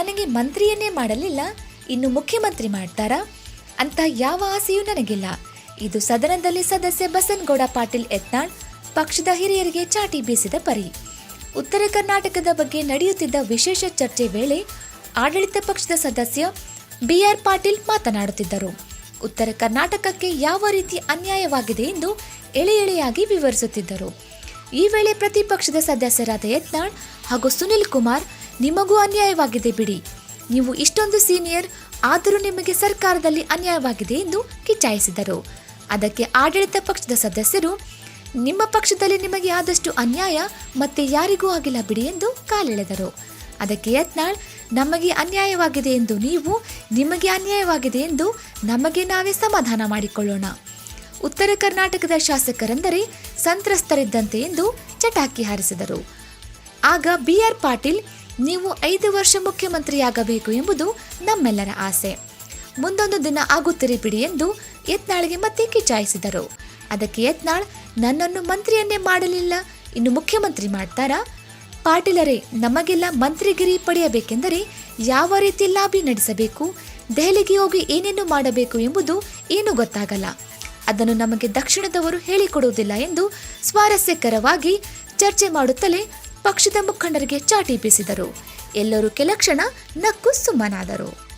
ನಮಗೆ ಮಂತ್ರಿಯನ್ನೇ ಮಾಡಲಿಲ್ಲ, ಇನ್ನು ಮುಖ್ಯಮಂತ್ರಿ ಮಾಡ್ತಾರಾ? ಅಂತ ಯಾವ ಆಸೆಯೂ ನನಗಿಲ್ಲ. ಇದು ಸದನದಲ್ಲಿ ಸದಸ್ಯ ಬಸನ್ಗೌಡ ಪಾಟೀಲ್ ಯತ್ನಾಳ್, ಪಕ್ಷದ ಹಿರಿಯರಿಗೆ ಚಾಟಿ ಬೀಸಿದ ಪರಿ. ಉತ್ತರ ಕರ್ನಾಟಕದ ಬಗ್ಗೆ ನಡೆಯುತ್ತಿದ್ದ ವಿಶೇಷ ಚರ್ಚೆ ವೇಳೆ ಆಡಳಿತ ಪಕ್ಷದ ಸದಸ್ಯ ಬಿಆರ್ ಪಾಟೀಲ್ ಮಾತನಾಡುತ್ತಿದ್ದರು. ಉತ್ತರ ಕರ್ನಾಟಕಕ್ಕೆ ಯಾವ ರೀತಿ ಅನ್ಯಾಯವಾಗಿದೆ ಎಂದು ಎಳೆ ಎಳೆಯಾಗಿ ವಿವರಿಸುತ್ತಿದ್ದರು. ಈ ವೇಳೆ ಪ್ರತಿಪಕ್ಷದ ಸದಸ್ಯರಾದ ಯತ್ನಾಳ್ ಹಾಗೂ ಸುನಿಲ್ ಕುಮಾರ್ ನಿಮಗೂ ಅನ್ಯಾಯವಾಗಿದೆ ಬಿಡಿ. ನೀವು ಇಷ್ಟೊಂದು ಸೀನಿಯರ್, ಆದರೂ ನಿಮಗೆ ಸರ್ಕಾರದಲ್ಲಿ ಅನ್ಯಾಯವಾಗಿದೆ ಎಂದು ಕಿಚಾಯಿಸಿದರು ಅದಕ್ಕೆ ಆಡಳಿತ ಪಕ್ಷದ ಸದಸ್ಯರು, ನಿಮ್ಮ ಪಕ್ಷದಲ್ಲಿ ನಿಮಗೆ ಆದಷ್ಟು ಅನ್ಯಾಯ ಮತ್ತೆ ಯಾರಿಗೂ ಆಗಿಲ್ಲ ಬಿಡಿ ಎಂದು ಕಾಲೆಳೆದರು. ಅದಕ್ಕೆ ಯತ್ನಾಳ್, ನಮಗೆ ಅನ್ಯಾಯವಾಗಿದೆ ಎಂದು ನೀವು, ನಿಮಗೆ ಅನ್ಯಾಯವಾಗಿದೆ ಎಂದು ನಮಗೆ ನಾವೇ ಸಮಾಧಾನ ಮಾಡಿಕೊಳ್ಳೋಣ. ಉತ್ತರ ಕರ್ನಾಟಕದ ಶಾಸಕರೆಂದರೆ ಸಂತ್ರಸ್ತರಿದ್ದಂತೆ ಎಂದು ಚಟಾಕಿ ಹಾರಿಸಿದರು. ಆಗ ಬಿಆರ್ ಪಾಟೀಲ್ ನೀವು ಐದು ವರ್ಷ ಮುಖ್ಯಮಂತ್ರಿಯಾಗಬೇಕು ಎಂಬುದು ನಮ್ಮೆಲ್ಲರ ಆಸೆ. ಮುಂದೊಂದು ದಿನ ಆಗುತ್ತಿರಿ ಬಿಡಿ ಎಂದು ಯತ್ನಾಳ್ಗೆ ಮತ್ತೆ ಕಿಚಾಯಿಸಿದರು. ಅದಕ್ಕೆ ಯತ್ನಾಳ್, ನನ್ನನ್ನು ಮಂತ್ರಿಯನ್ನೇ ಮಾಡಲಿಲ್ಲ. ಇನ್ನು ಮುಖ್ಯಮಂತ್ರಿ ಮಾಡ್ತಾರಾ? ಪಾಟೀಲರೇ, ನಮಗೆಲ್ಲ ಮಂತ್ರಿಗಿರಿ ಪಡೆಯಬೇಕೆಂದರೆ ಯಾವ ರೀತಿ ಲಾಬಿ ನಡೆಸಬೇಕು? ದೆಹಲಿಗೆ ಹೋಗಿ ಏನೇನು ಮಾಡಬೇಕು ಎಂಬುದು ಏನೂ ಗೊತ್ತಾಗಲ್ಲ. ಅದನ್ನು ನಮಗೆ ದಕ್ಷಿಣದವರು ಹೇಳಿಕೊಡುವುದಿಲ್ಲ ಎಂದು ಸ್ವಾರಸ್ಯಕರವಾಗಿ ಚರ್ಚೆ ಮಾಡುತ್ತಲೇ ಪಕ್ಷದ ಮುಖಂಡರಿಗೆ ಚಾಟಿ ಬೀಸಿದರು. ಎಲ್ಲರೂ ಕೆಲಕ್ಷಣ ನಕ್ಕು ಸುಮ್ಮನಾದರು.